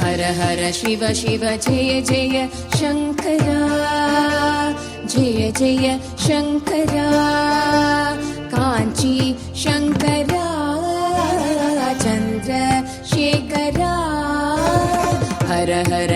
हर हर शिव शिव जय जय शङ्करा जय जय शङ्करा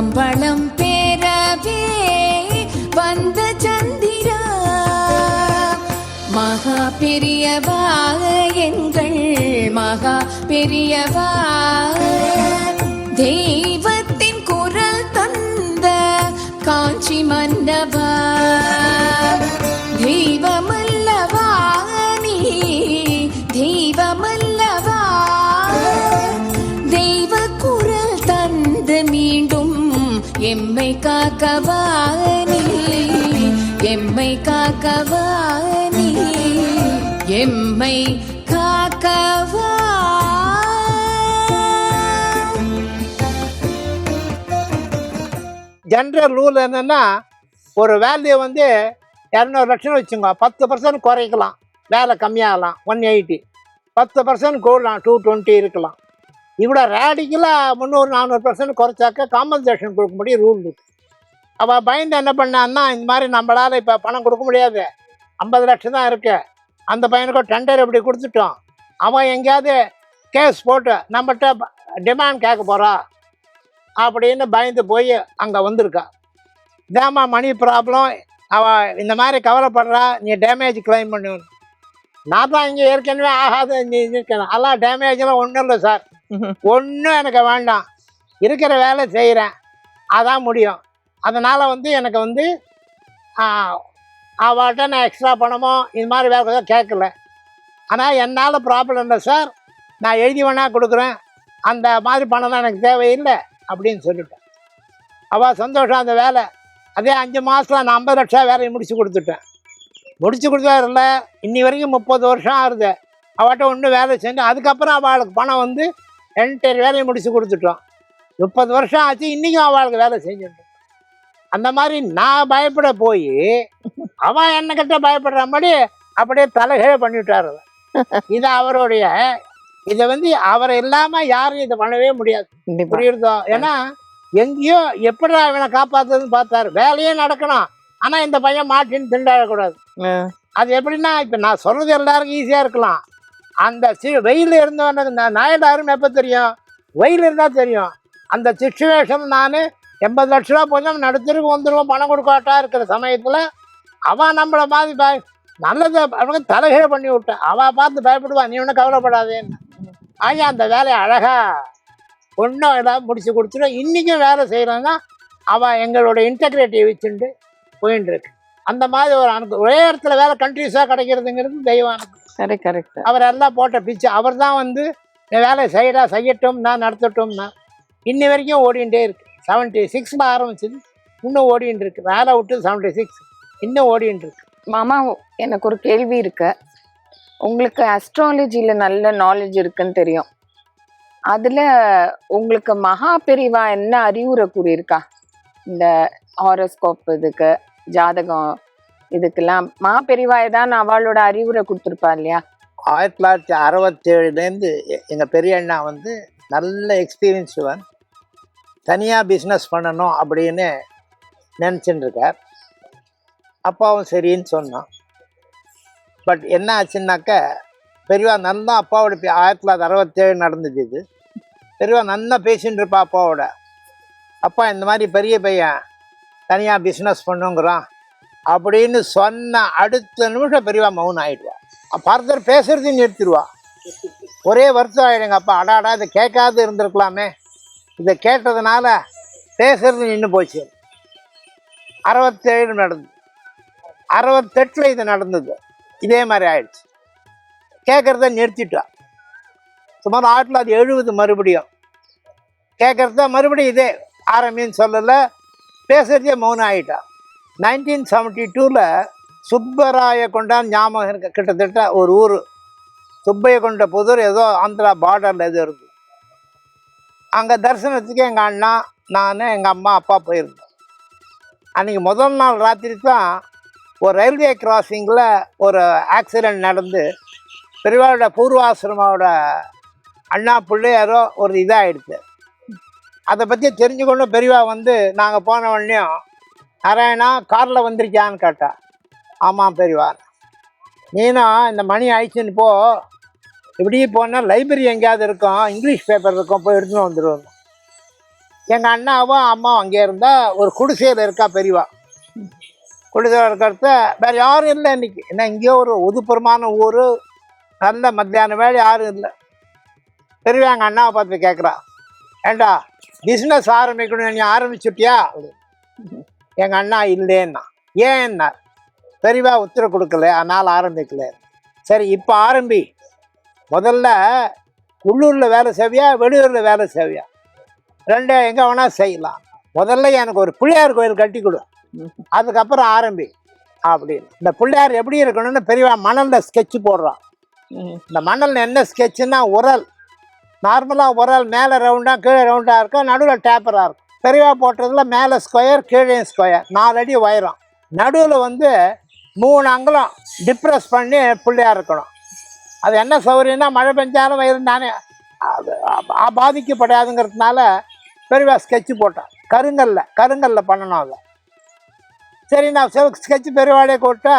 உலகம் பேரவே வந்த சந்திரா. மகா பெரியவா எங்கள் மகா பெரியவா. தெய்வத்தின் குரல் தந்த காஞ்சி மன்னவா காக்கவா நீ எம்மை காக்கவா நீ எம்மை காக்கவா ஜென்ரல் ரூல் என்னன்னா ஒரு வேல்யூ வந்து இரநூறு லட்சம் வச்சுங்க பத்து பர்சன்ட் குறைக்கலாம். வேலை கம்மியாகலாம். ஒன் எயிட்டி பத்து பர்சன்ட் கூடலாம் டூ டுவெண்ட்டி இருக்கலாம். இவ்வளோ ரேடிக்கலாக முந்நூறு நானூறு பர்சன்ட் குறைச்சாக்க காம்பன்சேஷன் கொடுக்க முடியும் ரூல் இருக்குது அவள் பயந்து என்ன பண்ணான்னா இந்த மாதிரி நம்மளால் இப்போ பணம் கொடுக்க முடியாது. ஐம்பது லட்சம் தான் இருக்கு. அந்த பையனுக்கும் டெண்டர் இப்படி கொடுத்துட்டோம் அவன் எங்கேயாவது கேஸ் போட்டு நம்மகிட்ட டிமாண்ட் கேட்க போகிறா அப்படின்னு பயந்து போய் அங்கே வந்திருக்கா. இதாம்மா மணி ப்ராப்ளம் அவள் இந்த மாதிரி கவலைப்படுறா நீ டேமேஜ் கிளைம் பண்ணு. நான் தான் இங்கே ஏற்கனவே ஆகாது நீ இருக்கேன். எல்லாம் டேமேஜ்லாம் ஒன்றும் இல்லை சார். ஒன்றும் எனக்கு வேண்டாம். இருக்கிற வேலை செய்கிறேன் அதான் முடியும். அதனால் வந்து எனக்கு வந்து அவள்கிட்ட நான் எக்ஸ்ட்ரா பணமோ இது மாதிரி வேறு எதுவும் கேட்கல. ஆனால் என்னால் ப்ராப்ளம் இல்லை சார் நான் எழுதி வேணா கொடுக்குறேன். அந்த மாதிரி பணம் தான் எனக்கு தேவையில்லை அப்படின்னு சொல்லிட்டேன். அவள் சந்தோஷம் அந்த வேலை. அதே அஞ்சு மாதத்தில் நான் ஐம்பது லட்சம் வேலையை முடித்து கொடுத்துட்டேன். முடிச்சு கொடுத்தாருல இன்னி வரைக்கும் முப்பது வருஷம் ஆகுது. அவட்ட ஒன்றும் வேலை செஞ்சு அதுக்கப்புறம் அவளுக்கு பணம் வந்து என்டையர் வேலையை முடித்து கொடுத்துட்டோம். முப்பது வருஷம் ஆச்சு இன்றைக்கும் அவளுக்கு வேலை செஞ்சுட்டோம் அந்த மாதிரி நான் பயப்பட போய் அவன் என்னக்கிட்ட பயப்படுற மாதிரி அப்படியே தலைகீழ பண்ணிவிட்டார். இது அவருடைய இதை வந்து அவர் இல்லாமல் யாரும் இதை பண்ணவே முடியாது. புரியுறதோ ஏன்னா எங்கேயோ எப்படி இவனை காப்பாத்துறதுன்னு பார்த்தாரு. வேலையே நடக்கணும். ஆனா இந்த பையன் மாட்டின்னு திண்டாடக்கூடாது. அது எப்படின்னா இப்ப நான் சொல்றது எல்லாருக்கும் ஈஸியா இருக்கலாம். அந்த சி வெயில் இருந்தவனுக்கு நான் நாயடாருன்னு எப்போ தெரியும்? வெயில் இருந்தால் தெரியும். அந்த சுச்சுவேஷன் நான் எண்பது லட்ச ரூபா போதும் நடுத்தருக்கு வந்துடுவோம் பணம் கொடுக்காட்டா இருக்கிற சமயத்தில். அவன் நம்மளை மாதிரி பய நல்லது அவனுக்கு தலைகீழ பண்ணி விட்டேன் அவள் பார்த்து பயப்படுவா நீ ஒன்றும் கவலைப்படாதேன்னு ஆயா அந்த வேலையை அழகா ஒன்றும் இல்லாமல் முடிச்சு கொடுத்துட்டு இன்றைக்கும் வேலை செய்கிறான்னா அவள் எங்களோட இன்டெகிரிட்டியை வச்சுட்டு போயின்னு இருக்கு. அந்த மாதிரி ஒரு அனுப்பு ஒரே இடத்துல வேலை கண்டினியூஸாக கிடைக்கிறதுங்கிறது தெய்வம் கரெக்ட் கரெக்ட் அவர் எல்லாம் போட்ட பிச்சு அவர் தான் வந்து இந்த வேலை செய்யடா செய்யட்டும் நான் நடத்தட்டும்னா. இன்னி வரைக்கும் ஓடிண்டே இருக்கு. செவன்ட்டி சிக்ஸில் ஆரம்பிச்சது. இன்னும் ஓடின்னு இருக்கு வேலை விட்டு செவன்ட்டி சிக்ஸ் இன்னும் ஓடின்னு இருக்கு மாமா எனக்கு ஒரு கேள்வி இருக்கு. உங்களுக்கு அஸ்ட்ராலஜில நல்ல நாலேஜ் இருக்குன்னு தெரியும். அதுல உங்களுக்கு மகா பெரிவா என்ன அறிவுரை கூறியிருக்கா? இந்த ஹாரோஸ்கோப் இதுக்கு ஜாதகம் இதுக்கெல்லாம். மா பெரிவா தான் அவளோட அறிவுரை கொடுத்துருப்பா இல்லையா? ஆயிரத்தி தொள்ளாயிரத்தி அறுபத்தேழுலேருந்து எங்கள் பெரிய அண்ணா வந்து நல்ல எக்ஸ்பீரியன்ஸ்வன் தனியாக பிஸ்னஸ் பண்ணணும் அப்படின்னு நினச்சின்னு இருக்கார் அப்பாவும் சரின்னு சொன்னான். பட் என்ன ஆச்சுன்னாக்க பெரியவா நல்லா அப்பாவோட பே- ஆயிரத்தி தொள்ளாயிரத்தி அறுபத்தேழு நடந்தது இது. பெரியவா நல்லா பேசின்னு இருப்பா அப்பாவோட. அப்பா இந்த மாதிரி பெரிய பையன் தனியாக பிஸ்னஸ் பண்ணுங்கிறான் அப்படின்னு சொன்ன அடுத்த நிமிஷம் பெரியவா மௌனம் ஆகிடுவா ஃபர்தர் பேசுகிறதையும் நிறுத்திடுவா. ஒரே வருத்தம் ஆகிடுங்க அப்பா. அடாடா இதை கேட்காது இருந்திருக்கலாமே. இதை கேட்டதுனால பேசுறது நின்று போச்சு. அறுபத்தேழு நடந்தது அறுபத்தெட்டில் இது நடந்தது. இதே மாதிரி ஆயிடுச்சு. கேட்குறத நிறுத்திட்டா. சுமார் ஆட்டில் அது எழுபது மறுபடியும். கேட்குறத மறுபடியும் இதே ஆரம்பின்னு சொல்லலை பேசுகிறதே மௌனம் ஆகிட்டோம் நைன்டீன் செவன்ட்டி டூவில் சுப்பராய கொண்டான் ஞாபகம் இருக்க. கிட்டத்தட்ட ஒரு ஊர். சுப்பைய கொண்ட புதூர் ஏதோ ஆந்திரா பார்டரில் ஏதோ இருக்குது அங்கே தரிசனத்துக்கு எங்கள் அண்ணா நான் எங்கள் அம்மா அப்பா போயிருந்தோம். அன்றைக்கி முதல் நாள் ராத்திரி தான் ஒரு ரயில்வே கிராசிங்கில் ஒரு ஆக்சிடெண்ட் நடந்து பெரியவாளோட பூர்வாசிரமாவோட அண்ணா பிள்ளை யாரோ ஒரு இதாகிடுது அதை பற்றி தெரிஞ்சுக்கொண்டு பெரியவா வந்து நாங்கள் போன உடனே நாராயணா காரில் வந்திருக்கியான்னு கேட்டா ஆமாம் பெரியவா. நீனா இந்த மணி ஆயிடுச்சுன்னு போ இப்படியே போனால் லைப்ரரி எங்கேயாவது இருக்கும் இங்கிலீஷ் பேப்பர் இருக்கும் போய் எடுத்துன்னு வந்துடுவோம் எங்கள் அண்ணாவும் அம்மாவும் அங்கே இருந்தால் ஒரு குடிசையில் இருக்கா பெரியவா? குடிசையில் இருக்கிறத வேறு யாரும் இல்லை இன்னைக்கு. ஏன்னா இங்கேயோ ஒரு ஒதுப்புறமான ஊர் நல்ல மத்தியானம் வேலை யாரும் இல்லை. பெரியவா எங்கள் அண்ணாவை பார்த்து கேட்குறா ஏண்டா பிஸ்னஸ் ஆரம்பிக்கணும் நீ ஆரம்பிச்சுட்டியா? எங்கள் அண்ணா இல்லைன்னா. ஏன்னா பெரியவா உத்தரவு கொடுக்கல அதனால் ஆரம்பிக்கல. சரி இப்போ ஆரம்பி. முதல்ல உள்ளூரில் வேலை செய்வியா வெளியூரில் வேலை செய்வியா? ரெண்டு எங்கே வேணால் செய்யலாம். முதல்ல எனக்கு ஒரு பிள்ளையார் கோயில் கட்டி கொடு. அதுக்கப்புறம் ஆரம்பி. அப்படின்னு. இந்த பிள்ளையார் எப்படி இருக்கணும்னு பெரியவா மணலில் ஸ்கெட்ச் போடுறான். இந்த மணலில் என்ன ஸ்கெட்சுன்னா உரல். நார்மலாக உரல் மேலே ரவுண்டாக கீழே ரவுண்டாக இருக்கும் நடுவில் டேப்பராக இருக்கும். பெரியவா போட்டதில் மேலே ஸ்கொயர் கீழே ஸ்கொயர் நாலு அடி உயரம். நடுவில் வந்து மூணு அங்குலம் டிப்ரெஸ் பண்ணி பிள்ளையார் இருக்கணும். அது என்ன சௌகரியம்னா மழை பெஞ்சாலும் வயிறு நானே அது பாதிக்கப்படாதுங்கிறதுனால பெரியவா ஸ்கெட்சு போட்டேன். கருங்கல்ல கருங்கல்ல பண்ணணும் அதை. சரி நான் ஸ்கெட்சு பெரியவாடே போட்டா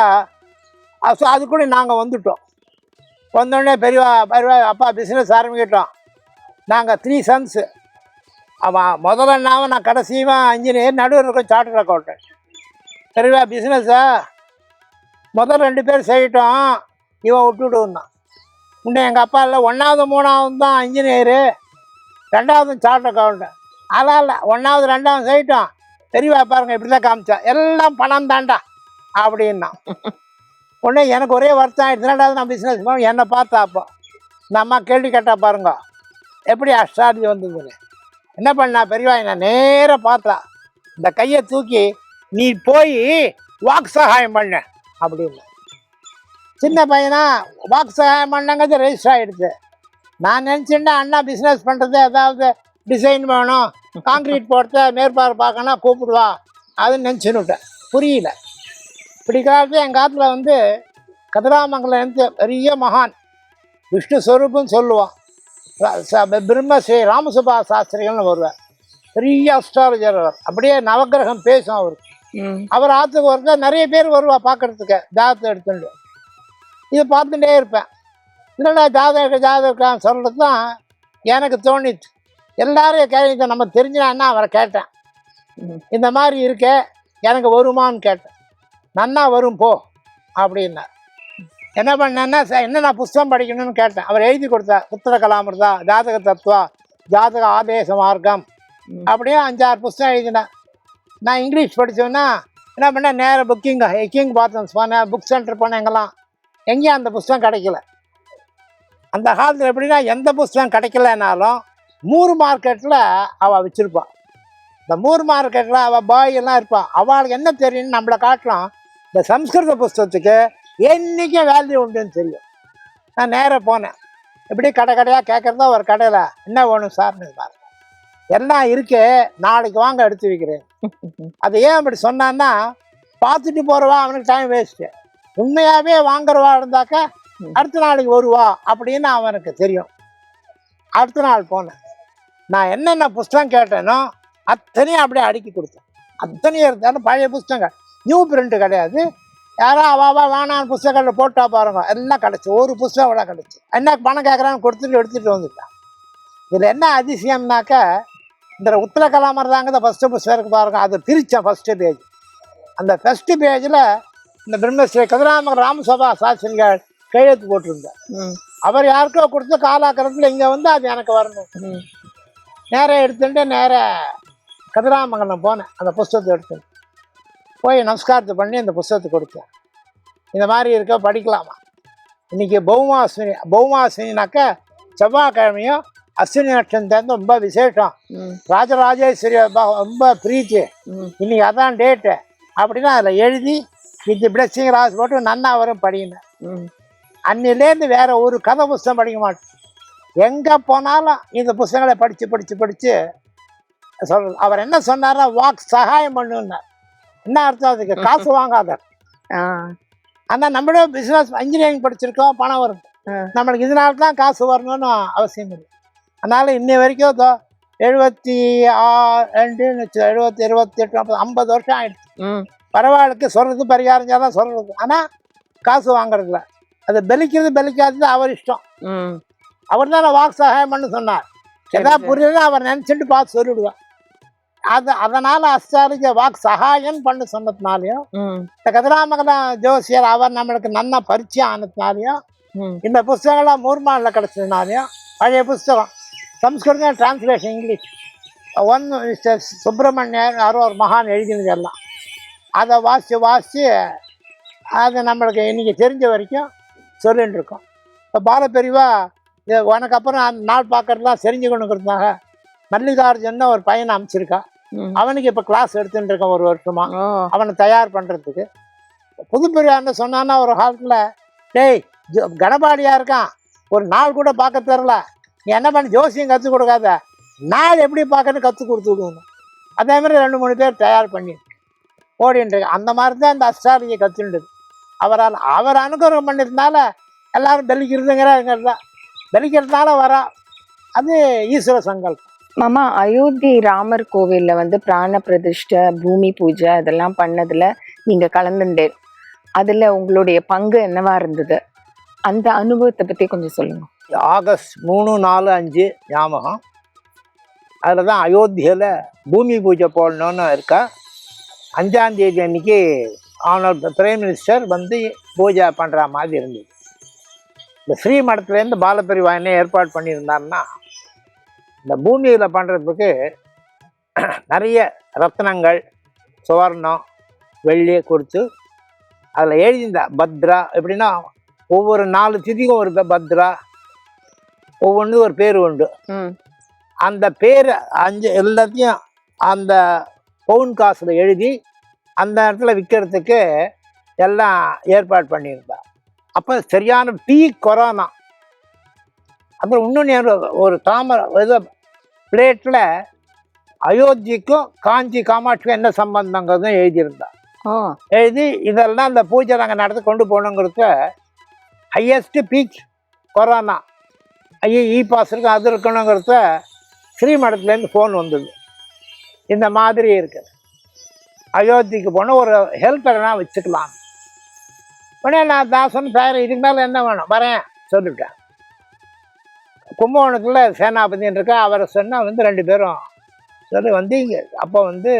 அது அது கூட நாங்கள் வந்துட்டோம். வந்தோடனே பெரியவா பெரியவா அப்பா பிஸ்னஸ் ஆரம்பிக்கிட்டோம். நாங்கள் த்ரீ சன்ஸு அவன் முதல்ல நான் நான் கடைசியுமா இன்ஜினியர் நடுவில் இருக்கும் சார்ட்டர் அக்கௌண்டன்ட் பெரியவா பிஸ்னஸா முதல் ரெண்டு பேர் செய்யட்டோம். இவன் விட்டுவிடுவான் முன்னே எங்கள் அப்பா இல்லை ஒன்றாவது மூணாவது தான் இன்ஜினியரு ரெண்டாவது சார்ட் அக்கௌண்ட்டு அதான் இல்லை ஒன்றாவது ரெண்டாவது செய்யட்டோம். தெரியவா பாருங்க இப்படி தான் காமிச்சா. எல்லாம் பணம் தாண்டா அப்படின்னா. உடனே எனக்கு ஒரே வருத்தம் ஆயிடுச்சு. ரெண்டாவது நான் பிஸ்னஸ் பண்ண என்னை பார்த்தா அப்போ. இந்த அம்மா கேள்வி கேட்டா பாருங்க. எப்படி அஷ்டாதி வந்ததுன்னு. என்ன பண்ணா பெரியவா என்ன நேராக பார்த்தா. இந்த கையை தூக்கி நீ போய் வாக்கு சகாயம் பண்ண அப்படின்னு. சின்ன பையனா வாக்கு சகாயம் பண்ணங்கிறது ரெஜிஸ்டர் ஆகிடுச்சு நான் நினச்சிட்டேன் அண்ணா பிஸ்னஸ் பண்ணுறது ஏதாவது டிசைன் வேணும் காங்கிரீட் போடுறத மேற்பார்வை பார்க்கணும் கூப்பிடுவா அதுன்னு நினச்சின்னுட்டேன் புரியல. பிடிக்காத எங்கள் காலத்துல வந்து கதிராமங்கலம் இருந்து பெரிய மகான். விஷ்ணு ஸ்வரூபம் சொல்லுவான். ர- ச- பிரம்மஸ்ரீ ராமசுபா சாஸ்திரிகள்னு வருவார். பெரிய அஸ்ட்ராலஜர் அவர். அப்படியே நவக்கிரகம் பேசும் அவருக்கு. அவர் ஆற்றுக்கு வரத நிறைய பேர் வருவா பார்க்கறதுக்கு. ஜாதகத்தை எடுத்துட்டு. இதை பார்த்துட்டே இருப்பேன். என்னடா ஜாதகம் இருக்கு ஜாதகம் இருக்கான்னு சொல்கிறது தான் எனக்கு தோணிச்சு எல்லாரும் கேள்வி நம்ம தெரிஞ்சினான்னா அவரை கேட்டேன். இந்த மாதிரி இருக்கே எனக்கு வருமான்னு கேட்டேன். நன்னா வரும் போ அப்படின்னார். என்ன பண்ணேன்னா "சார், என்ன நான் புஸ்தகம் படிக்கணும்னு கேட்டேன். அவர் எழுதி கொடுத்தார் புத்திர கலாமிருதா ஜாதக தத்துவா ஜாதக ஆதேச மார்க்கம். அப்படியே அஞ்சாறு புஸ்தகம் எழுதினேன். நான் இங்கிலீஷ் படித்தோன்னா என்ன பண்ணேன் நேராக புக்கிங் எக்கிங் பார்த்தேன் போனேன் புக் சென்டர் போனேன் எங்கெல்லாம் எங்கேயும் அந்த புஸ்தகம் கிடைக்கல? அந்த காலத்தில் எப்படின்னா எந்த புஸ்தகம் கிடைக்கலனாலும் மூர் மார்க்கெட்டில் அவள் வச்சுருப்பாள் இந்த மூர் மார்க்கெட்டில் அவள் பாய் எல்லாம் இருப்பாள் அவளுக்கு என்ன தெரியும்னு நம்மளை காட்டலாம் இந்த சம்ஸ்கிருத புஸ்தகத்துக்கு என்றைக்கும் வேல்யூ உண்டுன்னு தெரியும். நான் நேராக போனேன். இப்படி கடை கடையாக கேட்குறதா ஒரு கடையில் என்ன வேணும் சார்னு பாருங்க. எல்லாம் இருக்கு. நாளைக்கு வாங்க எடுத்து வைக்கிறேன். அது ஏன் அப்படி சொன்னான்னா பார்த்துட்டு போகிறவா அவனுக்கு டைம் வேஸ்ட்டு உண்மையாகவே வாங்குறவா இருந்தாக்கா அடுத்த நாளைக்கு வருவா அப்படின்னு அவனுக்கு தெரியும். அடுத்த நாள் போனேன். நான் என்னென்ன புஸ்தகம் கேட்டேனோ அத்தனையும் அப்படியே அடுக்கி கொடுத்தேன். அத்தனையும் இருந்தாலும் பழைய புஸ்தகங்கள். நியூ பிரிண்ட் கிடையாது. யாரோ அவாவா வேணாம் புஸ்தகங்களில் போட்டா பாருங்க. எல்லாம் கிடச்சி. ஒரு புஸ்தகம் கூட கிடச்சி. என்ன பணம் கேட்குறான்னு கொடுத்துட்டு எடுத்துகிட்டு வந்துட்டான் இதில் என்ன அதிசயம்னாக்க இந்த உத்தர கலாமர் தாங்க இந்த ஃபஸ்ட்டு புஸ்தகம் இருக்கு பாருங்க. அது பிரித்தேன் ஃபஸ்ட்டு பேஜ் அந்த ஃபஸ்ட்டு பேஜில் இந்த பிரம்மஸ்ரீ கதிராமர் ராமசபா சாஸ்திரிகள் கையெழுத்து போட்டிருந்தேன். அவர் யாருக்கோ கொடுத்து காலாக்கிறதுல இங்கே வந்து அது எனக்கு வரணும். நேராக எடுத்துட்டு நேராக கதிராமங்கலம் போனேன். அந்த புஸ்தகத்தை எடுத்துட்டு போய் நமஸ்காரத்தை பண்ணி அந்த புஸ்தகத்தை கொடுத்தேன். இந்த மாதிரி இருக்க படிக்கலாமா? இன்னைக்கு பௌமாசினி பௌமாசினாக்கா செவ்வாய்க்கிழமையும் அஸ்வினி நட்சத்திரம் ரொம்ப விசேஷம். ராஜராஜேஸ்வரி ரொம்ப பிரீத்தி. இன்னைக்கு அதான் டேட்டு அப்படின்னா அதில் எழுதி வித் பிளஸிங் ராஸ் போட்டு நன்னா வரும் படிக்கணும். அன்னிலேருந்து வேற ஒரு கதை புஸ்தகம் படிக்க மாட்டேன் எங்கே போனாலும் இந்த புஸ்தகங்களை படித்து படித்து படித்து சொல்றது. அவர் என்ன சொன்னாரா வாக் சகாயம் பண்ணுன்னார். என்ன அர்த்தம் அதுக்கு? காசு வாங்காத ஆ, ஆனால் நம்மளும் பிஸ்னஸ் இன்ஜினியரிங் படிச்சிருக்கோம் பணம் வரும். ஆ. நம்மளுக்கு இதனால தான் காசு வரணும்னு அவசியம் இல்லை. அதனால் இன்னை வரைக்கும் இதோ எழுபத்தி ஆறு ரெண்டுன்னு வச்சு எழுபத்தி இருபத்தி எட்டு ஐம்பது வருஷம் ஆயிடுச்சு. ம், பரவாயில்லைக்கு சொல்கிறது பரிகாரம் தான் சொல்கிறது ஆனால் காசு வாங்குறதில்ல. அது பெலிக்கிறது பெலிக்காதது அவர் இஷ்டம். ம். அவர் தான் வாக்கு சகாயம் பண்ண சொன்னார். சரி, எதா சரி. புரியல அவர் நினச்சிட்டு பார்த்து சொல்லிடுவேன். அது அதனால் அஸ்டாலஜி வாக்கு சகாயம் பண்ண சொன்னதுனாலையும் இந்த கதிராமங்கலம் ஜோசியர் அவர் நம்மளுக்கு நல்லா பரிச்சயம் ஆனதுனாலையும். இந்த புஸ்தகங்கள்லாம் மூர்மானில் கிடச்சதுனாலையும் பழைய புஸ்தகம் Samskritam translation English one mister Subramaniar யாரோ ஒரு மகான் எழுதினது எல்லாம். அதை வாசித்து வாசித்து அது நம்மளுக்கு இன்றைக்கி தெரிஞ்ச வரைக்கும் சொல்லிட்டு இருக்கோம். இப்போ பாலப்பிரிவா இது உனக்கு அப்புறம் அந்த நாள் பார்க்கறதுலாம் தெரிஞ்சுக்கணுங்கிறதுனால மல்லிகார்ஜுன்னு ஒரு பையனை அமைச்சிருக்கா. அவனுக்கு இப்போ கிளாஸ் எடுத்துட்டு இருக்கேன் ஒரு வருஷமா. அவனை தயார் பண்ணுறதுக்கு புதுப்பெரியார்னு சொன்னான்னா ஒரு காலத்தில் டேய் ஜோ- கணபாடியா இருக்கான். ஒரு நாள் கூட பார்க்க தெரில. நீ என்ன பண்ணி ஜோசியம் கற்றுக் கொடுக்காத. நாள் எப்படி பார்க்கன்னு கற்றுக் கொடுத்து விடுவோம் அதே மாதிரி ரெண்டு மூணு பேர் தயார் பண்ணி ஓடின்னு இருக்கு அந்த மாதிரி தான் இந்த அஸ்ட்ராலஜியை கற்றுண்டுது அவரால் அவர் அனுகிரகம் பண்ணிருந்தால எல்லாரும் பெலிக்கிறதுங்கிறாங்கிறது தான் பெலிக்கிறதுனால வரா அது ஈஸ்வர சங்கல்பம். மாமா அயோத்தி ராமர் கோவில்ல வந்து பிராண பிரதிஷ்டை பூமி பூஜை அதெல்லாம் பண்ணதுல நீங்க கலந்துட்டேன் அதுல உங்களுடைய பங்கு என்னவா இருந்தது? அந்த அனுபவத்தை பத்தி கொஞ்சம் சொல்லுங்க. ஆகஸ்ட் மூணு நாலு அஞ்சு ஞாபகம். அதில் தான் அயோத்தியில் பூமி பூஜை போடணும்னு இருக்கா? அஞ்சாம் தேதி அன்னைக்கு ஆனர் பிரைம் மினிஸ்டர் வந்து பூஜை பண்ணுற மாதிரி இருந்தது. இந்த ஸ்ரீமடத்துலேருந்து பாலப்பிரிவா என்ன ஏற்பாடு பண்ணியிருந்தாருன்னா இந்த பூமியில் பண்ணுறதுக்கு நிறைய ரத்னங்கள் சுவர்ணம் வெள்ளி கொடுத்து அதில் எழுதியிருந்தா பத்ரா எப்படின்னா ஒவ்வொரு நாலு திதிக்கும் ஒரு பத்ரா ஒவ்வொன்றும் ஒரு பேர் உண்டு. அந்த பேர் அஞ்சு எல்லாத்தையும் அந்த பவுன் காசில் எழுதி அந்த இடத்துல விற்கிறதுக்கு எல்லாம் ஏற்பாடு பண்ணியிருந்தா அப்போ சரியான பீ கொரோனா. அப்புறம் இன்னொன்று ஒரு தாமரை ஏதோ பிளேட்டில் அயோத்திக்கும் காஞ்சி காமாட்சிக்கும் என்ன சம்பந்தங்கிறதும் எழுதியிருந்தா ஓ. எழுதி இதெல்லாம் அந்த பூஜை நாங்கள் நடத்தி கொண்டு போகணுங்கிறத ஹையஸ்ட்டு பீக் கொரோனா. ஐயோ இ பாஸ் இருக்கு அது இருக்கணுங்கிறத ஸ்ரீமடத்துலேருந்து ஃபோன் வந்தது. இந்த மாதிரி இருக்குது. அயோத்திக்கு போனால் ஒரு ஹெல்ப்பரை வச்சுக்கலாம். உடனே நான் தாசன் பேர் இதுக்கு மேலே என்ன வேணும்? வரேன் சொல்லிட்டேன் கும்பகோணத்தில் சேனாபதின்னு இருக்கா அவரை சொன்னால் வந்து ரெண்டு பேரும் சொல்லி வந்து இங்கே அப்போ வந்து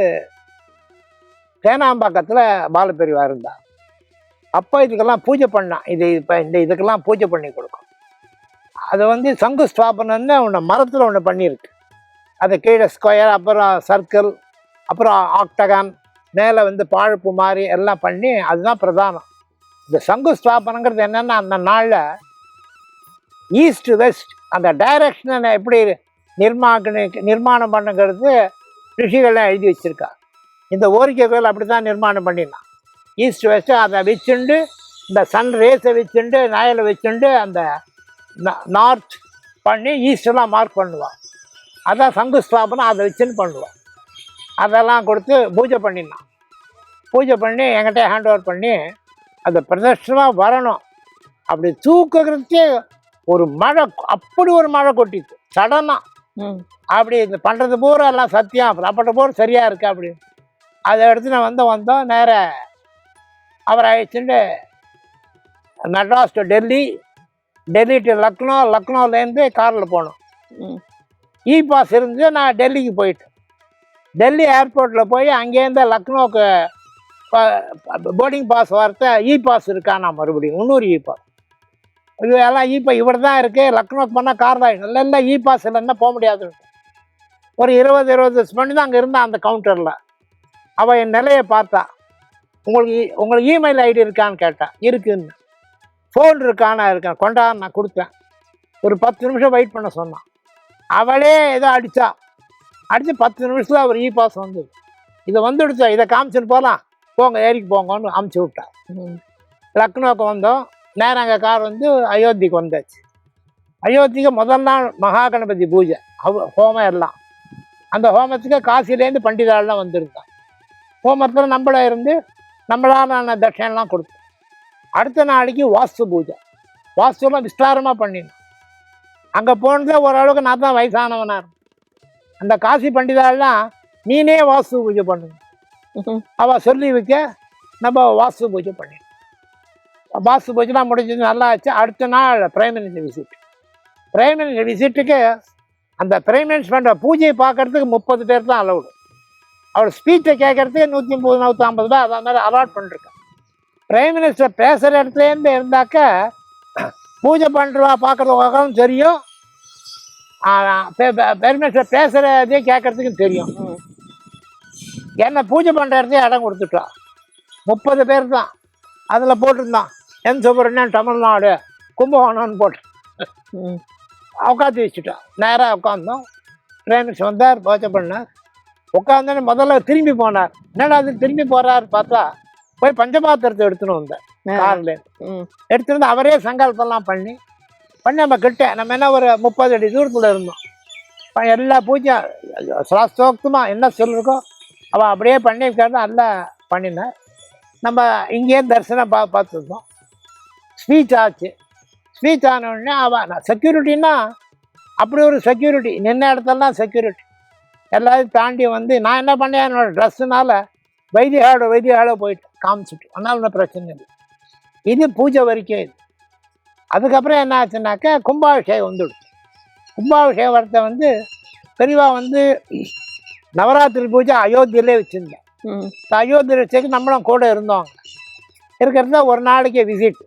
சேனாம்பாக்கத்தில் பாலப்பெரிவா இருந்தார். அப்போ இதுக்கெல்லாம் பூஜை பண்ணான் இது இப்போ இந்த இதுக்கெல்லாம் பூஜை பண்ணி கொடுக்கும். அது வந்து சங்கு ஸ்தாபனம்னு ஒன்று மரத்தில் ஒன்று பண்ணியிருக்கு. அது கீழே ஸ்கொயர் அப்புறம் சர்க்கிள் அப்புறம் ஆக்டகான் மேலே வந்து பாழுப்பு மாதிரி எல்லாம் பண்ணி அதுதான் பிரதானம். இந்த சங்கு ஸ்தாபனங்கிறது என்னென்னா அந்த நாளில் ஈஸ்ட் வெஸ்ட் அந்த டைரக்ஷனை எப்படி நிர்மாண நிர்மாணம் பண்ணுங்கிறது ரிஷிகள்லாம் எழுதி வச்சுருக்கா இந்த ஓரிக்கை கோயில் அப்படி தான் நிர்மாணம் பண்ணிடலாம் ஈஸ்ட் வெஸ்ட்டு அதை வச்சுண்டு இந்த சன் ரேஸை வச்சுண்டு நாயில் வச்சுண்டு அந்த நார்த் பண்ணி ஈஸ்டெல்லாம் மார்க் பண்ணுவான் அதான் சங்கு ஸ்தாபனம் அதை வச்சுன்னு பண்ணுவான் அதெல்லாம் கொடுத்து பூஜை பண்ணிடலாம் பூஜை பண்ணி என்கிட்ட ஹேண்ட் ஓவர் பண்ணி அது பிரதர்ஷனமாக வரணும். அப்படி தூக்குறதுக்கே ஒரு மழை அப்படி ஒரு மழை கொட்டிச்சு சடனாக ம். அப்படி இது பண்ணுறது பூரா எல்லாம் சத்தியம். அப்பட்ட பூரா சரியாக இருக்கு அப்படி. அதை எடுத்து நான் வந்து வந்தோம் நேர அவர் ஆயிடுச்சுட்டு மெட்ராஸ் டு டெல்லி. டெல்லி டு லக்னோ லக்னோலேருந்து காரில் போனோம். ம். இ பாஸ் இருந்துச்சு நான் டெல்லிக்கு போயிட்டேன். டெல்லி ஏர்போர்ட்டில் போய் அங்கேருந்து லக்னோக்கு போர்டிங் பாஸ் வரத்த இ பாஸ் இருக்கா நான் மறுபடியும் இன்னொரு இ பாஸ் இது எல்லாம் இ பாஸ் இவர் தான் இருக்குது லக்னோக்கு பண்ணால் கார் தான் இல்லை இல்லை இ பாஸ் இல்லைன்னா போக முடியாது. ஒரு இருபது இருபது வருஷம் பண்ணி தான் அங்கே இருந்தான் அந்த கவுண்டரில் அவள் என் நிலையை பார்த்தா உங்களுக்கு இ- உங்களுக்கு இமெயில் ஐடி இருக்கான்னு கேட்டேன் இருக்குன்னு. ஃபோன் இருக்கானா இருக்கேன் கொண்டான்னு நான் கொடுத்தேன். ஒரு பத்து நிமிஷம் வெயிட் பண்ண சொன்னான். அவளே ஏதோ அடித்தா அடித்து பத்து நிமிஷத்தில் அவர் இ பாஸ் வந்து இதை வந்துடுச்சா இதை காமிச்சுன்னு போகலாம் போங்க ஏரிக்கு போங்கன்னு அமுச்சு விட்டா லக்னோவுக்கு வந்தோம். நேரம் அங்கே கார் வந்து அயோத்திக்கு வந்தாச்சு. அயோத்திக்கு முதல் நாள் மகா கணபதி பூஜை. அவ ஹோமம் எல்லாம். அந்த ஹோமத்துக்கு காசிலேருந்து பண்டிதாள்லாம் வந்திருந்தான் ஹோமத்தில் நம்மள இருந்து நம்மளான தட்சணெல்லாம் கொடுத்தோம். அடுத்த நாளைக்கு வாஸ்து பூஜை. வாஸ்துலாம் விஸ்தாரமாக பண்ணினோம். அங்கே போனதே ஓரளவுக்கு நான் தான் வயசானவனாக இருந்தேன். அந்த காசி பண்டிதாள்லாம் நீனே வாஸ்து பூஜை பண்ணுங்க அவள் சொல்லி வைக்க நம்ம வாஸ்து பூஜை பண்ணினோம் வாஸ்து பூஜைலாம் முடிஞ்சது நல்லா ஆச்சு. அடுத்த நாள் prime minister visit prime minister விசிட்டுக்கு அந்த பிரைம் மினிஸ்டர் பண்ணுற பூஜையை பார்க்கறதுக்கு முப்பது பேர் தான் அலௌடு அவர் ஸ்பீச்சை கேட்கறதுக்கு நூற்றி முப்பது நூற்றி ஐம்பது ரூபா அதை மாதிரி அலாட் பண்ணிருக்கேன் பிரைம் மினிஸ்டர் பேசுகிற இடத்துலேருந்து இருந்தாக்க பூஜை பண்ணுறவா பார்க்குறவங்களும் தெரியும். பிரைம் மினிஸ்டர் பேசுகிறதே கேட்கறதுக்கும் தெரியும். என்ன பூஜை பண்ணுற இடத்தையும் இடம் கொடுத்துட்டா. முப்பது பேர் தான். அதில் போட்டிருந்தான். என் சுப்பிரமணியன் தமிழ்நாடு கும்பகோணம்னு போட்டு. உட்காந்து வச்சுட்டோம் நேராக உட்காந்தோம் பிரேமிஸ் வந்தார் பூஜை பண்ணார். உட்காந்தோன்னே முதல்ல திரும்பி போனார். என்னடா அது திரும்பி போறாரு பார்த்தா போய் பஞ்சபாத்திரத்தை எடுத்துன்னு வந்தேன். கார்ல எடுத்துட்டு வந்து அவரே சங்கல்பம்லாம் பண்ணி பண்ணி நம்ம கிட்ட நம்ம என்ன ஒரு முப்பது அடி தூரத்தில் இருந்தோம். எல்லா பூஜை சாஸ்திரோக்தமாக என்ன சொல்லிருக்கோ அவள் அப்படியே பண்ணியிருக்காரு நல்லா பண்ணினார் நம்ம இங்கேயே தரிசனம் பா பார்த்துருந்தோம் ஸ்பீச் ஆச்சு. ஸ்பீச் ஆன உடனே அவன் செக்யூரிட்டின்னா அப்படி ஒரு செக்யூரிட்டி நின்ன இடத்துலலாம் செக்யூரிட்டி. எல்லாத்தையும் தாண்டி வந்து நான் என்ன பண்ணேன் என்னோட ட்ரெஸ்ஸுனால வைத்தியாளோட வைத்தியாளோ போயிட்டு காமிச்சிட்டு. அதனால ஒன்றும் பிரச்சனை இல்லை. இது பூஜை வரைக்கும் இது. அதுக்கப்புறம் என்ன ஆச்சுனாக்கா கும்பாபிஷேகம் வந்துடுச்சு கும்பாபிஷேகம் வரத்தை வந்து பெரியவா வந்து நவராத்திரி பூஜை அயோத்தியிலே வச்சுருந்தேன் இந்த அயோத்தியில் வச்சுக்கு நம்மளும் கூட இருந்தோம். இருக்கிறது ஒரு நாளைக்கு விசிட்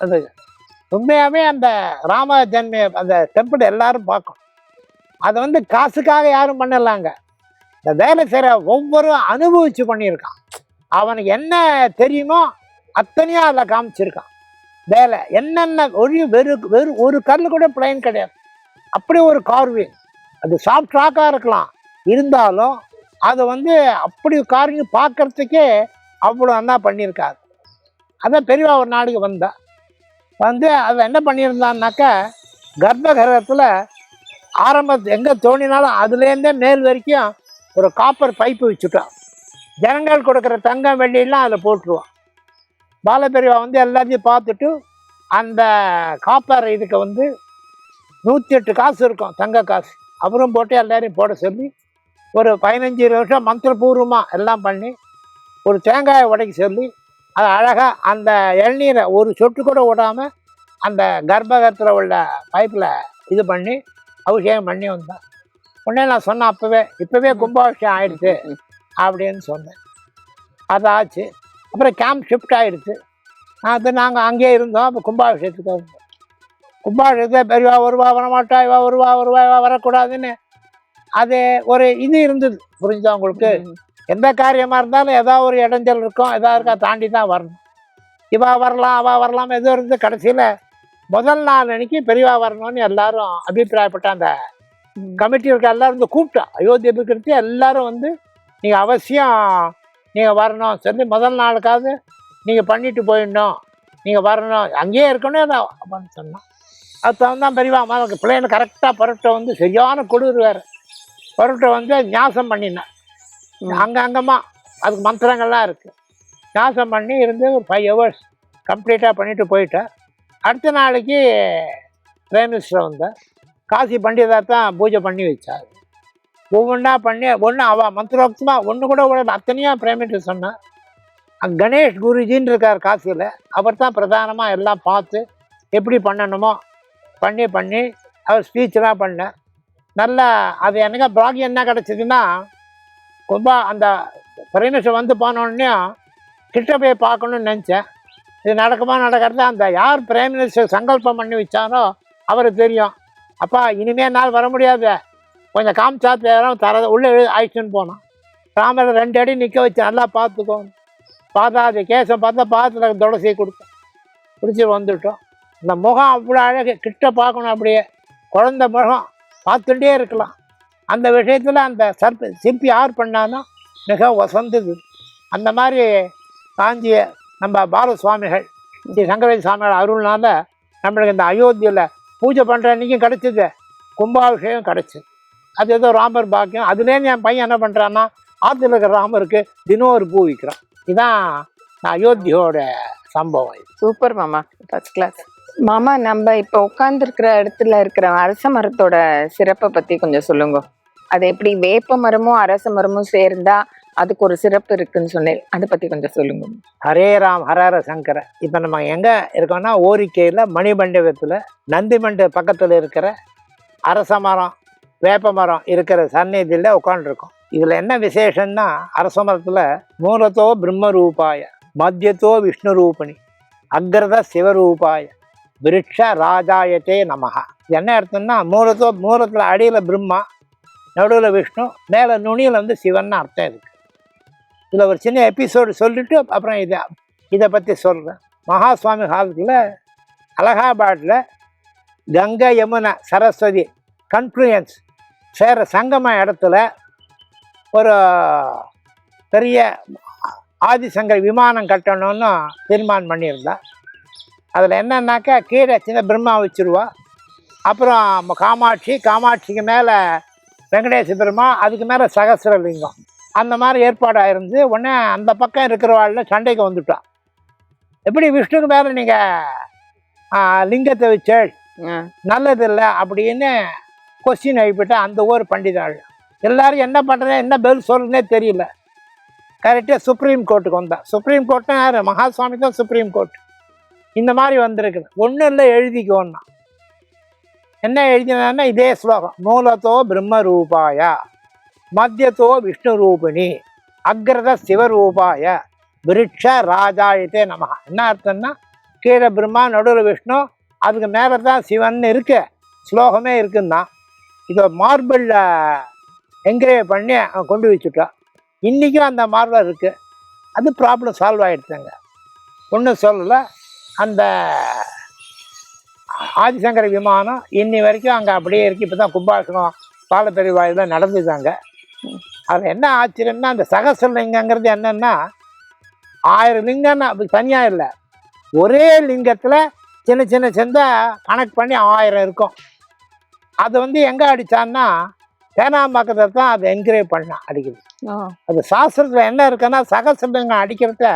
அது உண்மையாகவே அந்த ராம ஜென்ம அந்த டெம்பிள் எல்லாரும் பார்க்கணும் அதை வந்து காசுக்காக யாரும் பண்ணலாங்க. இந்த வேலை செய்கிற ஒவ்வொரு அனுபவிச்சு பண்ணியிருக்கான். அவனுக்கு என்ன தெரியுமோ அத்தனையும் அதில் காமிச்சிருக்கான். வேலை என்னென்ன ஒரு வெறு வெறு ஒரு கல் கூட பிளைன் கிடையாது. அப்படி ஒரு கார்விங் அது சாஃப்ட் ராக்காக இருக்கலாம். இருந்தாலும் அதை வந்து அப்படி காரியம் பார்க்கறதுக்கே அவ்வளோ நல்லா பண்ணியிருக்காரு. அதான் பெரியவா ஒரு நாளைக்கு வந்தா. வந்து அதை என்ன பண்ணியிருந்தான்னாக்கா கர்ப்பகிரகத்தில் ஆரம்பத்து எங்கே தோணினாலும் அதுலேருந்தே மேல் வரைக்கும் ஒரு காப்பர் பைப்பு வச்சுட்டான். ஜனங்கள் கொடுக்குற தங்கம் வெள்ளியெல்லாம் அதில் போட்டுருவான். பாலபெரியவா வந்து எல்லாத்தையும் பார்த்துட்டு அந்த காப்பர் இதுக்கு வந்து நூற்றி எட்டு காசு இருக்கும் தங்க காசு. அவரும் போட்டு எல்லாரையும் போட சொல்லி ஒரு பதினஞ்சு இருபது வருஷம் மந்திரபூர்வமாக எல்லாம் பண்ணி ஒரு தேங்காயை உடைக்க சொல்லி அது அழகாக அந்த இளநீரை ஒரு சொட்டு கூட விடாமல் அந்த கர்ப்பகத்தில் உள்ள பைப்பில் இது பண்ணி அபிஷேகம் பண்ணி வந்தேன். உடனே நான் சொன்னேன் அப்போவே இப்போவே கும்பாபிஷேகம் ஆயிடுச்சு அப்படின்னு சொன்னேன். அது ஆச்சு அப்புறம் கேம்ப் ஷிஃப்ட் ஆயிடுச்சு. அது நாங்கள் அங்கேயே இருந்தோம். அப்போ கும்பாபிஷேகத்துக்கு வந்தோம். கும்பாபிஷேகத்தை பெரியவா வருவா வரமாட்டா இவா வருவா வருவா இவா வரக்கூடாதுன்னு அது ஒரு இது இருந்தது. புரிஞ்சா உங்களுக்கு? எந்த காரியமாக இருந்தாலும் ஏதாவது ஒரு இடைஞ்சல் இருக்கும். ஏதாவது இருக்கா தாண்டி தான் வரணும். இவா வரலாம் அவா வரலாம் எதுவும் இருந்து கடைசியில் முதல் நாள் அன்னைக்கு பெரியவா வரணும்னு எல்லாரும் அபிப்பிராயப்பட்ட அந்த கமிட்டி இருக்க எல்லாரும் வந்து கூப்பிட்டா. அயோத்தி இருக்கிறது எல்லாரும் வந்து நீங்கள் அவசியம் நீங்கள் வரணும். சொல்லி முதல் நாளுக்காவது நீங்கள் பண்ணிட்டு போயிடணும். நீங்கள் வரணும். அங்கேயே இருக்கணும் ஏதோ அப்படின்னு சொன்னான். அது தகுந்தான் பெரியவா அம்மா கரெக்டாக பரட்டை வந்து சரியான வேறு. பரட்டை வந்து ஞாசம் பண்ணினேன். அங்கே அங்கமா அதுக்கு மந்திரங்கள்லாம் இருக்குது ஞாசம் பண்ணி இருந்து ஒரு ஃபைவ் ஹவர்ஸ் கம்ப்ளீட்டாக பண்ணிட்டு போயிட்டேன் அடுத்த நாளைக்கு பிரைம் மினிஸ்டர் வந்தார். காசி பண்டிதர் தான் பூஜை பண்ணி வச்சார். ஒவ்வொன்றா பண்ணி ஒன்று அவள் மந்திரோக்தமாக ஒன்று கூட விட அத்தனையாக பிரேமிட்டு மினிஸ்டர் கணேஷ் குருஜின்னு இருக்கார் காசியில் அவர் தான் பிரதானமாக எல்லாம் பார்த்து எப்படி பண்ணணுமோ பண்ணி பண்ணி அவர் ஸ்பீச்செலாம் பண்ணேன் நல்லா அது எனக்கு பாக்கியம் என்ன கிடச்சிதுன்னா ரொம்ப அந்த பிரைம் வந்து போனோடனே கிட்ட போய் பார்க்கணும்னு நினச்சேன். இது நடக்குமா நடக்கிறது அந்த யார் பிரைம் மினிஸ்டர் சங்கல்பம் பண்ணி வச்சாரோ அவருக்கு தெரியும். அப்பா இனிமேல் நாள் வர முடியாது. கொஞ்சம் காமிச்சா தேரம் தர உள்ளே ஆயிடுச்சுன்னு போனான். ராமரை ரெண்டு அடி நிற்க வச்சு நல்லா பார்த்துக்கோ. பார்த்தா அது கேசம் பார்த்தா பாத்துல துளசியை கொடுத்தோம் பிடிச்சி வந்துட்டோம். இந்த முகம் அவ்வளோ அழகு கிட்ட பார்க்கணும் அப்படியே. குழந்த முகம் பார்த்துட்டே இருக்கலாம். அந்த விஷயத்தில் அந்த சர்ப்ப சிற்பி யார் பண்ணாலும் மிக வசந்தது. அந்த மாதிரி காஞ்சிய நம்ம பால சுவாமிகள் ஸ்ரீ சங்கரவேதி சுவாமிகள் அருள்னால நம்மளுக்கு இந்த அயோத்தியில் பூஜை பண்ணுற அன்றைக்கும் கிடச்சிது. கும்பாபிஷேகம் கிடச்சிது. அது ஏதோ ராமர் பாக்கியம். அதுலேருந்து என் பையன் என்ன பண்ணுறான்னா ஆற்றுல இருக்கிற ராமருக்கு தினம் ஒரு பூ விற்கிறான் இதான் நான் அயோத்தியோட சம்பவம் இது. சூப்பர் மாமா. ஃபர்ஸ்ட் கிளாஸ் மாமா நம்ம இப்போ உட்கார்ந்துருக்கிற இடத்துல இருக்கிற அரச மரத்தோட சிறப்பை பத்தி கொஞ்சம் சொல்லுங்க. அது எப்படி வேப்ப மரமும் அரச மரமும் சேர்ந்தா அதுக்கு ஒரு சிறப்பு இருக்குன்னு சொன்னேன். அதை பத்தி கொஞ்சம் சொல்லுங்க. ஹரே ராம் ஹரஹர சங்கர. இப்போ நம்ம எங்கே இருக்கோம்னா ஓரிக்கையில் மணிமண்டபத்தில் நந்திமண்ட பக்கத்தில் இருக்கிற அரச மரம். வேப்ப மரம் இருக்கிற சந்நிதியில் உட்காந்துருக்கோம் இதில் என்ன விசேஷம்னா அரச மரத்தில் மூலத்தோ பிரம்மரூபாய மத்தியத்தோ விஷ்ணு ரூபணி அக்ரத சிவரூபாய விருட்ச ராஜாயத்தே நமகா என்ன அர்த்தம்னா மூலத்தோ மூலத்தில் அடியில் பிரம்மா நடுவில் விஷ்ணு மேலே நுனியில் வந்து சிவன் அர்த்தம் இருக்கு. இதில் ஒரு சின்ன எபிசோடு சொல்லிட்டு அப்புறம் இதை இதை பற்றி சொல்கிறேன் மகாசுவாமி ஹாலத்தில் காலத்தில் அலகாபாத்தில் கங்கை யமுனை சரஸ்வதி கன்ஃப்ளூயன்ஸ் சேர சங்கம இடத்துல ஒரு பெரிய ஆதிசங்கர் விமானம் கட்டணும்னு தீர்மானம் பண்ணியிருந்தா. அதில் என்னன்னாக்கா கீழே சின்ன பிரம்மா வச்சுருவா. அப்புறம் காமாட்சி காமாட்சிக்கு மேலே வெங்கடேச பெருமா அதுக்கு மேலே சகசிரலிங்கம். அந்த மாதிரி ஏற்பாடாக இருந்து உடனே அந்த பக்கம் இருக்கிறவாள்ல சண்டைக்கு வந்துட்டான் எப்படி விஷ்ணுக்கு மேலே நீங்கள் லிங்கத்தை வச்சேள்? நல்லது இல்லை அப்படின்னு கொஸ்டின் எழுப்பிட்டு அந்த ஊர் பண்டிதாள் எல்லாரும் என்ன பண்ணுறது என்ன பதில் சொல்றதுனே தெரியல. கரெக்டாக சுப்ரீம் கோர்ட்டுக்கு வந்தா. சுப்ரீம் கோர்ட்னா யார்? மகாசுவாமி தான் சுப்ரீம் கோர்ட் இந்த மாதிரி வந்திருக்குது. ஒன்றும் இல்லை எழுதிக்கோன்னா. என்ன எழுதினா இதே ஸ்லோகம். மூலத்தோ பிரம்ம ரூபாயா மத்தியத்தோ விஷ்ணு ரூபிணி அக்ரத சிவரூபாய விருட்ச ராஜாயத்தே நம என்ன அர்த்தம்னா கீழே பிரம்மா நடுவில் விஷ்ணு அதுக்கு மேலே தான் சிவன் இருக்கு. ஸ்லோகமே இருக்குன்னா. இதை மார்பிளில் என்கிரேவ் பண்ணி அவன் கொண்டு வச்சுட்டான். இன்றைக்கும் அந்த மார்பிள் இருக்குது அது ப்ராப்ளம் சால்வ் ஆகிடுச்சுங்க ஒன்றும் சொல்லலை. அந்த ஆதிசங்கர விமானம் இன்னி வரைக்கும் அங்கே அப்படியே இருக்குது இப்போ தான் கும்பாசனம் பாலப்பெரிவாயில் நடந்துதாங்க அதில் என்ன ஆச்சரியம்னா அந்த சகசிரலிங்கங்கிறது என்னன்னா ஆயிரம் லிங்கம்னா அப்படி தனியாக இல்லை. ஒரே லிங்கத்தில் சின்ன சின்ன சின்ன கனெக்ட் பண்ணி ஆயிரம் இருக்கும். அது வந்து எங்கே அடித்தான்னா தேனாம்பாக்கத்தில் தான் அதை என்கரேஜ் பண்ணான் அடிக்கிறது. அது சாஸ்திரத்தில் என்ன இருக்குன்னா சகசிரலிங்கம் அடிக்கிறத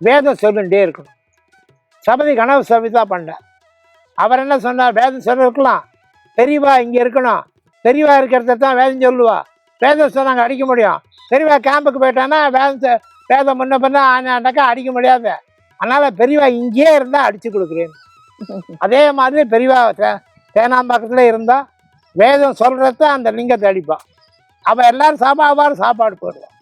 வேதம் சொல்லிகிட்டே இருக்கணும். சபதி கனவு சபதி தான் பண்ணேன் அவர் என்ன சொன்னார்? வேதம் சொல்ல இருக்கலாம் பெரியவா இங்கே இருக்கணும். பெரியவா இருக்கிறத தான் வேதம் சொல்லுவா. வேதம் சொன்னாங்க அடிக்க முடியும். பெரியவா கேம்புக்கு போயிட்டான்னா வேதம் வேதம் முன்ன பின்ன ஆனாண்டாக்கா அடிக்க முடியாது. அதனால் பெரியவா இங்கேயே இருந்தால் அடித்து கொடுக்குறேன். அதே மாதிரி பெரியவா தே- தேனாம்பாக்கத்தில் இருந்தால் வேதம் சொல்கிறத அந்த லிங்கத்தை அடிப்பான். அவள் எல்லாரும் சாப்பாடு சாப்பாடு போடுவான்.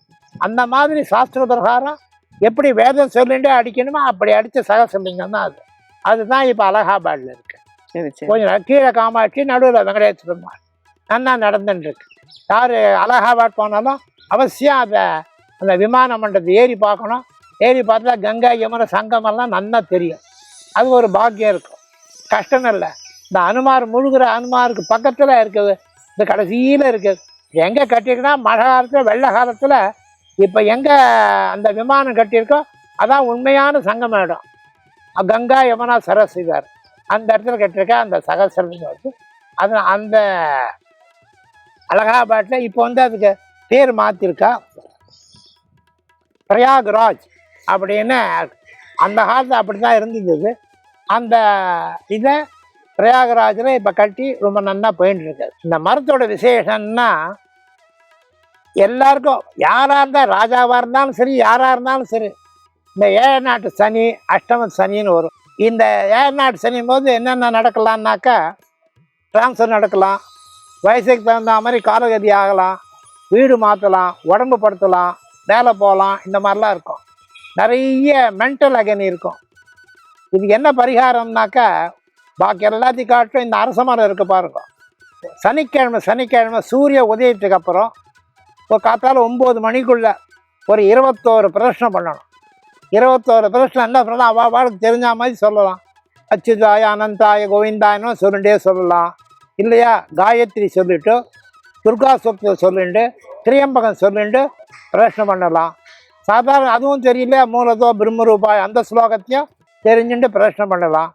அந்த மாதிரி சாஸ்திர பிரகாரம் எப்படி வேதம் சொல்லிட்டு அடிக்கணுமோ அப்படி அடித்த சகசலிங்கம் தான் அது. அதுதான் இப்போ அலகாபாடில் இருக்கு. கொஞ்சம் கீழே காமாட்சி நடுவில் வெங்கடேஸ்வர பெருமாள். நன்னா நடந்துட்டு இருக்கு. யார் அலகாபாத் போனாலும் அவசியம் அதை அந்த விமான மண்டபத்தை ஏறி பார்க்கணும். ஏறி பார்த்தா கங்கா யமுனை சங்கமெல்லாம் நன்னா தெரியும். அது ஒரு பாக்கியம் இருக்கும். கஷ்டம் இல்லை. இந்த அனுமார் முழுகிற அனுமாருக்கு பக்கத்தில் இருக்குது. இந்த கடைசியில் இருக்குது எங்கே கட்டியிருக்குன்னா மழை காலத்தில் வெள்ளை காலத்தில் இப்போ எங்கே அந்த விமானம் கட்டியிருக்கோ அதான் உண்மையான சங்கம இடம் கங்கா யமுனா சரஸ்வதியார் அந்த இடத்துல கட்டியிருக்க அந்த சகசிரலிங்கம் வந்து அது அந்த அலகாபாத்தில் இப்போ வந்து அதுக்கு பேர் மாற்றிருக்கா பிரயாக்ராஜ் அப்படின்னு அந்த காலத்தில் அப்படி தான் இருந்தது. அந்த இதை பிரயாகராஜனை இப்போ கட்டி ரொம்ப நன்னா போயிட்டு இருக்கு இந்த மரத்தோட விசேஷம்னா எல்லாருக்கும் யாராக இருந்தால் ராஜாவாக இருந்தாலும் சரி யாராக இருந்தாலும் சரி இந்த ஏழை நாட்டு சனி அஷ்டம சனின்னு வரும். இந்த ஏழை நாட்டு சனியும் போது என்னென்ன நடக்கலாம்னாக்கா ட்ரான்ஸ்ஃபர் நடக்கலாம். வயசுக்கு தகுந்த மாதிரி காலகதி ஆகலாம். வீடு மாற்றலாம் உடம்பு படுத்தலாம் வேலை போகலாம் இந்த மாதிரிலாம் இருக்கும். நிறைய மென்டல் அகனி இருக்கும். இதுக்கு என்ன பரிகாரம்னாக்கா பாக்கி எல்லாத்தையும் காட்டும் இந்த அரச மரம் இருக்கு பாருங்க. சனிக்கிழமை சனிக்கிழமை சூரிய உதயத்துக்கு அப்புறம் ஒரு காத்தால ஒம்பது மணிக்குள்ள ஒரு இருபத்தோரு பிரதர்ஷனம் பண்ணணும். இருபத்தோரு பிரதர்ஷனம் என்ன பண்ணலாம்? அவள் வாழ்க்கை தெரிஞ்ச மாதிரி சொல்லலாம். அச்சுதாய அனந்தாய கோவிந்தாயனும் சொல்லிட்டே சொல்லலாம். இல்லையா? காயத்ரி சொல்லிட்டு துர்கா சொத்தை சொல்லிட்டு திரியம்பகம் சொல்லிட்டு பிரதர்ஷனம் பண்ணலாம். சாதாரண அதுவும் தெரியல மூலதோ பிரம்மரூபாய் அந்த ஸ்லோகத்தையும் தெரிஞ்சுட்டு பிரதர்ஷனம் பண்ணலாம்.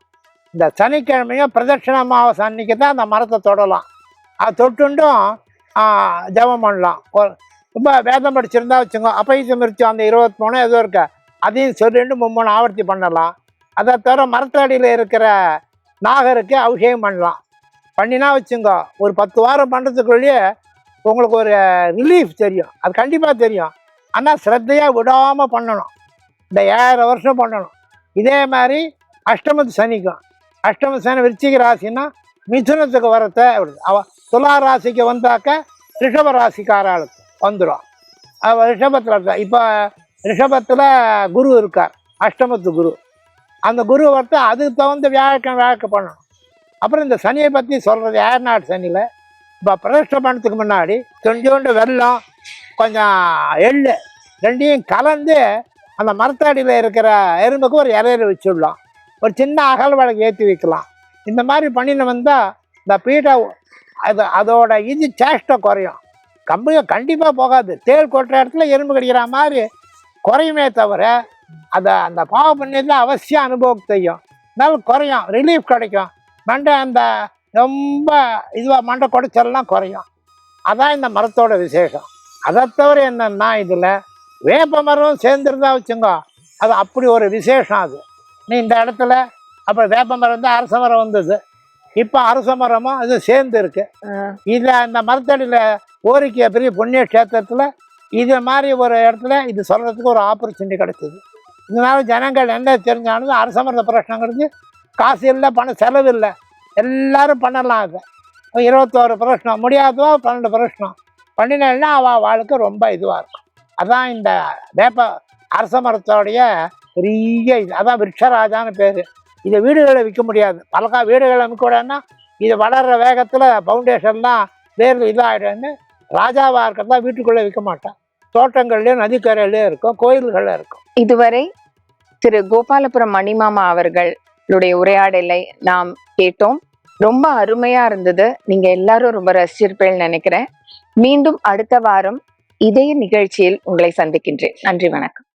இந்த சனிக்கிழமையும் பிரதட்சிண அமாவாசை அன்னைக்கு தான் அந்த மரத்தை தொடலாம். அது தொட்டுண்டும் ஜபம் ஜெபம் பண்ணலாம். ரொம்ப வேதம் படிச்சிருந்தா வச்சுங்க அப்பைசு மிருச்சம் அந்த இருபத்தி மூணு ஏதோ இருக்க அதையும் சொல்லிட்டு மும்மூணு ஆவர்த்தி பண்ணலாம். அதை தவிர மரத்தடியில் இருக்கிற நாகருக்கு அபிஷேகம் பண்ணலாம். பண்ணினா வச்சுங்க ஒரு பத்து வாரம் பண்ணுறதுக்குள்ளேயே உங்களுக்கு ஒரு ரிலீஃப் தெரியும். அது கண்டிப்பாக தெரியும். ஆனால் ஸ்ரத்தையாக விடாமல் பண்ணணும். இந்த ஏழரை வருஷம் பண்ணணும். இதே மாதிரி அஷ்டமத்து சனிக்கும். அஷ்டம சேன விருச்சிக ராசின்னா மிதுனத்துக்கு வரத்தை அவ துலா ராசிக்கு வந்தாக்க ரிஷப ராசிக்காராளுக்கு வந்துடும் அவ ரிஷபத்தில் இப்போ ரிஷபத்தில் குரு இருக்கார். அஷ்டமத்து குரு. அந்த குரு வரத்தை அதுக்கு தகுந்த வியாழக்கம் வியாழக்க பண்ணணும். அப்புறம் இந்த சனியை பற்றி சொல்கிறது ஏர்நாடு சனியில்? இப்போ பிரதிஷ்டை பண்ணத்துக்கு முன்னாடி கொஞ்சோண்டு வெள்ளம் கொஞ்சம் எள்ளு ரெண்டையும் கலந்து அந்த மரத்தடியில் இருக்கிற எறும்புக்கு ஒரு இலையில வச்சுடலாம். ஒரு சின்ன அகல் விளக்கு ஏற்றி வைக்கலாம். இந்த மாதிரி பண்ணின்னு வந்தால் இந்த பீட்டை அது அதோட இது சேஷ்டை குறையும். கம்பு கண்டிப்பாக போகாது. தேள் கொட்டுற இடத்துல எறும்பு கடிக்கிற மாதிரி குறையுமே தவிர அதை அந்த பாவம் புண்ணியத்தில் அவசியம் அனுபவம் செய்யும். இருந்தாலும் குறையும். ரிலீஃப் கிடைக்கும். மண்டை அந்த ரொம்ப இதுவாக மண்டை குடைச்சல்லாம் குறையும். அதான் இந்த மரத்தோட விசேஷம். அதை தவிர என்னன்னா இதில் வேப்ப மரம் சேர்ந்துருந்தா வச்சுங்க அது அப்படி ஒரு விசேஷம் அது. நீ இந்த இடத்துல அப்போ வேப்ப மரம் வந்து அரச மரம் வந்தது. இப்போ அரச மரமும் இது சேர்ந்து இருக்கு. இதில் இந்த மரத்தடியில் ஓரிக்கை பெரிய புண்ணிய கஷேத்திரத்தில் இது மாதிரி ஒரு இடத்துல இது சொல்கிறதுக்கு ஒரு ஆப்பர்ச்சுனிட்டி கிடைச்சிது இதனால ஜனங்கள் என்ன தெரிஞ்சாலும் அரச மரத்த பிரச்சனைங்கிறது காசு இல்லை பணம் செலவு இல்லை. எல்லாரும் பண்ணலாம் அதை. இருபத்தோரு பிரச்சனம் முடியாதவா பன்னெண்டு பிரச்சனம் பண்ணினா அவள் வாழ்க்கை ரொம்ப இதுவாக இருக்கும். அதான் இந்த வேப்ப அரச மரத்தோடைய பெரிய இது. அதான் விருட்சராஜான்னு பேர். இதை வீடுகளில் விற்க முடியாது. பலகா வீடுகளை விற்க கூடாதுன்னா இது வளர்கிற வேகத்தில் ஃபவுண்டேஷன்லாம் வேறு இதாகிடும்னு ராஜாவாக இருக்கிறதா வீட்டுக்குள்ளே விற்க மாட்டான். தோட்டங்கள்லேயும் நதிக்கரையிலையும் இருக்கும் கோயில்களில் இருக்கும். இதுவரை திரு கோபாலபுரம் மணிமாமா அவர்களுடைய உரையாடலை நாம் கேட்டோம். ரொம்ப அருமையா இருந்தது. நீங்க எல்லாரும் ரொம்ப ரசிச்சிருப்பேன்னு நினைக்கிறேன். மீண்டும் அடுத்த வாரம் இதே நிகழ்ச்சியில் உங்களை சந்திக்கின்றேன். நன்றி வணக்கம்.